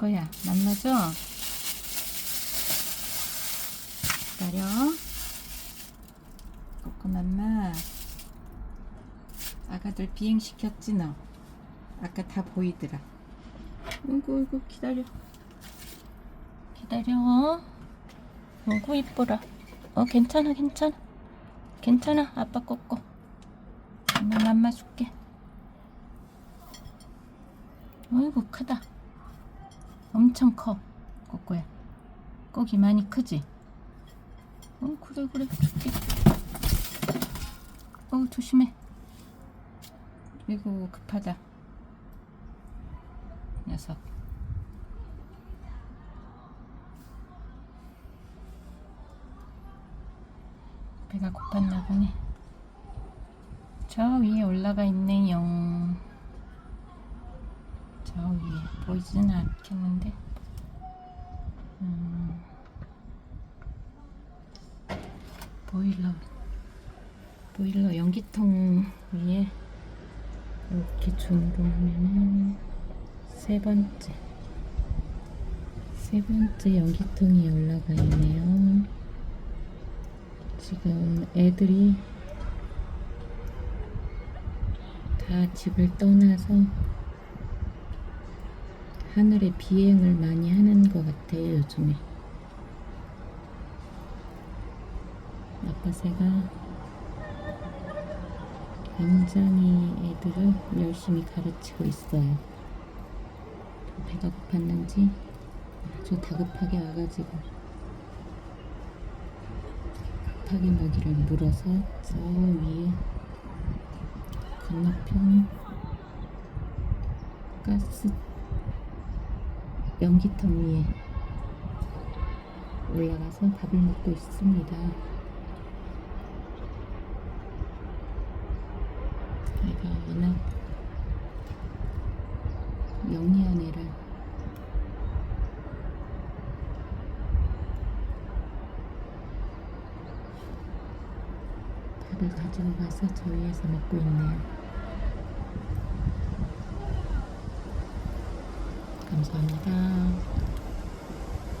거야. 만나죠? 기다려. 꼬꼬맘마. 아가들 비행시켰지 너? 아까 다 보이더라. 어이구 어이구 기다려. 기다려. 어구 이뻐라. 어 괜찮아 괜찮아. 괜찮아 아빠 꼬꼬. 엄마 맘마 줄게. 어이구 크다. 엄청 커. 꼬꼬야. 꼬기 많이 크지? 어 그래 그래 줄게. 어 조심해. 이거 급하다. 녀석. 배가 고팠나 보네. 저 위에 올라가 있네요. 저 위에 보이지는 않겠는데. 음, 보일러 보일러 연기통 위에 이렇게 준동하면은 세 번째 세 번째 연기통이 올라가 있네요. 지금 애들이 다 집을 떠나서 하늘에 비행을 많이 하는 것 같아요 요즘에. 아빠 새가 굉장히 애들을 열심히 가르치고 있어요. 배가 고팠는지 아주 다급하게 와가지고 급하게 먹이를 물어서 저 위에 건너편 가스 연기통 위에 올라가서 밥을 먹고 있습니다. 애가 워낙 영리한 애라 밥을 가지고 가서 저 위에서 먹고 있네요. 감사합니다.